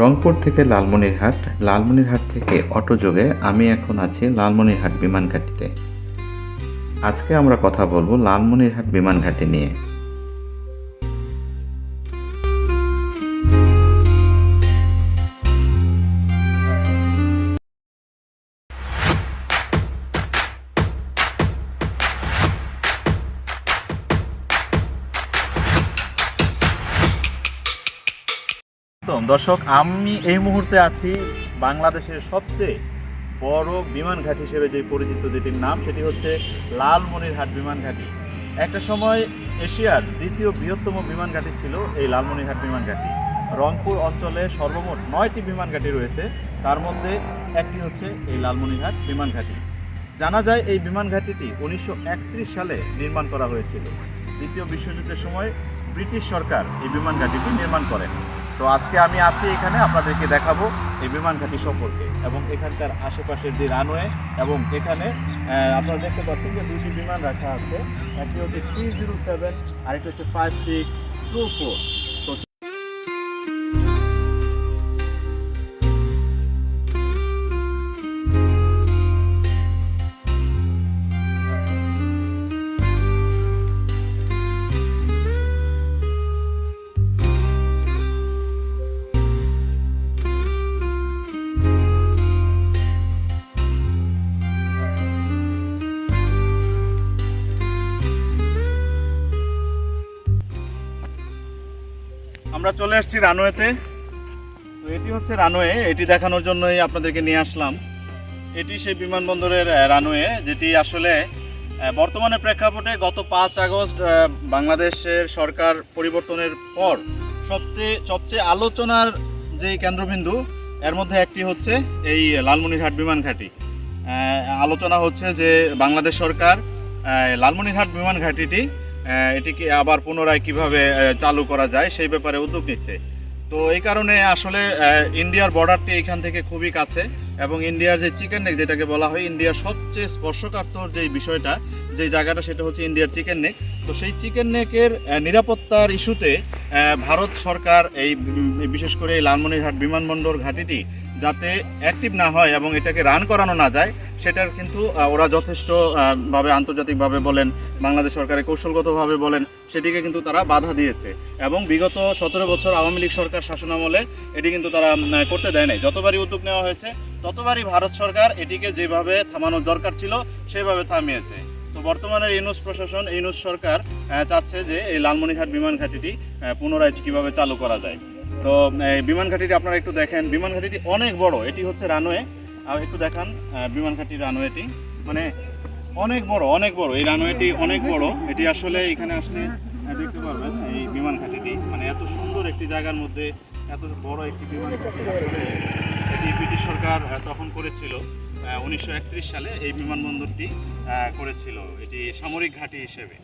রংপুর থেকে লালমনিরহাট লালমনিরহাট থেকে অটো যোগে আমি এখন আছি লালমনিরহাট বিমানঘাটিতে আজকে আমরা কথা বলব লালমনিরহাট বিমানঘাটি নিয়ে। একদম। দর্শক, আমি এই মুহূর্তে আছি বাংলাদেশের সবচেয়ে বড় বিমান ঘাঁটি হিসেবে যে পরিচিত যেটির নাম, সেটি হচ্ছে লালমনিরহাট বিমান ঘাঁটি। একটা সময় এশিয়ার দ্বিতীয় বৃহত্তম বিমান ঘাঁটি ছিল এই লালমনিরহাট বিমান ঘাঁটি। রংপুর অঞ্চলে সর্বমোট নয়টি বিমান ঘাঁটি রয়েছে, তার মধ্যে একটি হচ্ছে এই লালমনিরহাট বিমান ঘাঁটি। জানা যায়, এই বিমান ঘাঁটিটি উনিশশো সালে নির্মাণ করা হয়েছিল। দ্বিতীয় বিশ্বযুদ্ধের সময় ব্রিটিশ সরকার এই বিমান ঘাঁটিটি নির্মাণ করেন। তো আজকে আমি আছি এখানে, আপনাদেরকে দেখাবো এই বিমান ঘাঁটি সম্পর্কে এবং এখানকার আশেপাশের যে রানওয়ে এবং এখানে আপনারা দেখতে পাচ্ছেন যে দুটি বিমান রাখা আছে। একটি হচ্ছে থ্রি জিরো সেভেন আরেকটি হচ্ছে ফাইভ সিক্স টু ফোর আমরা চলে এসেছি রানওয়েতে। তো এটি হচ্ছে রানওয়ে। এটি দেখানোর জন্যই আপনাদেরকে নিয়ে আসলাম। এটি সেই বিমানবন্দরের রানওয়ে, যেটি আসলে বর্তমানে প্রেক্ষাপটে গত পাঁচ আগস্ট বাংলাদেশের সরকার পরিবর্তনের পর সবচেয়ে সবচেয়ে আলোচনার যে কেন্দ্রবিন্দু, এর মধ্যে একটি হচ্ছে এই লালমনিরহাট বিমান ঘাঁটি আলোচনা হচ্ছে যে বাংলাদেশ সরকার লালমনিরহাট বিমান ঘাঁটিটি এটিকে আবার পুনরায় কীভাবে চালু করা যায় সেই ব্যাপারে উদ্যোগ নিচ্ছে। তো এই কারণে আসলে ইন্ডিয়ার বর্ডারটি এখান থেকে খুবই কাছে এবং ইন্ডিয়ার যে চিকেন নেক যেটাকে বলা হয়, ইন্ডিয়ার সবচেয়ে স্পর্শকাতর যে বিষয়টা, যে জায়গাটা সেটা হচ্ছে ইন্ডিয়ার চিকেন নেক। তো সেই চিকেন নেকের নিরাপত্তার ইস্যুতে ভারত সরকার এই বিশেষ করে এই লালমনিরহাট বিমানবন্দর ঘাঁটিটি যাতে অ্যাক্টিভ না হয় এবং এটাকে রান করানো না যায় সেটার কিন্তু ওরা যথেষ্ট ভাবে আন্তর্জাতিকভাবে বলেন, বাংলাদেশ সরকারের কৌশলগতভাবে বলেন, সেটিকে কিন্তু তারা বাধা দিয়েছে। এবং বিগত সতেরো বছর আওয়ামী লীগ সরকার শাসনামলে এটি কিন্তু তারা করতে দেয় নাই। যতবারই উদ্যোগ নেওয়া হয়েছে, ততবারই ভারত সরকার এটিকে যেভাবে থামানোর দরকার ছিল, সেভাবে থামিয়েছে। তো বর্তমানের ইউনুস প্রশাসন, ইউনুস সরকার চাচ্ছে যে এই লালমনিরহাট বিমান ঘাঁটিটি পুনরায় কীভাবে চালু করা যায়। তো বিমান ঘাঁটিটি আপনারা একটু দেখেন। বিমান ঘাঁটিটি অনেক বড়। এটি হচ্ছে রানওয়ে। আর একটু দেখান আহ, বিমান ঘাঁটির রানওয়েটি মানে অনেক বড় অনেক বড়। এই রানওয়েটি অনেক বড়। এটি আসলে এখানে আসলে দেখতে পারবেন এই বিমান ঘাঁটিটি মানে এত সুন্দর একটি জায়গার মধ্যে এত বড় একটি বিমান ঘাঁটি এটি ব্রিটিশ সরকার তখন করেছিল। উনিশশো একত্রিশ সালে এই বিমানবন্দরটি করেছিল। এটি সামরিক ঘাঁটি হিসেবে।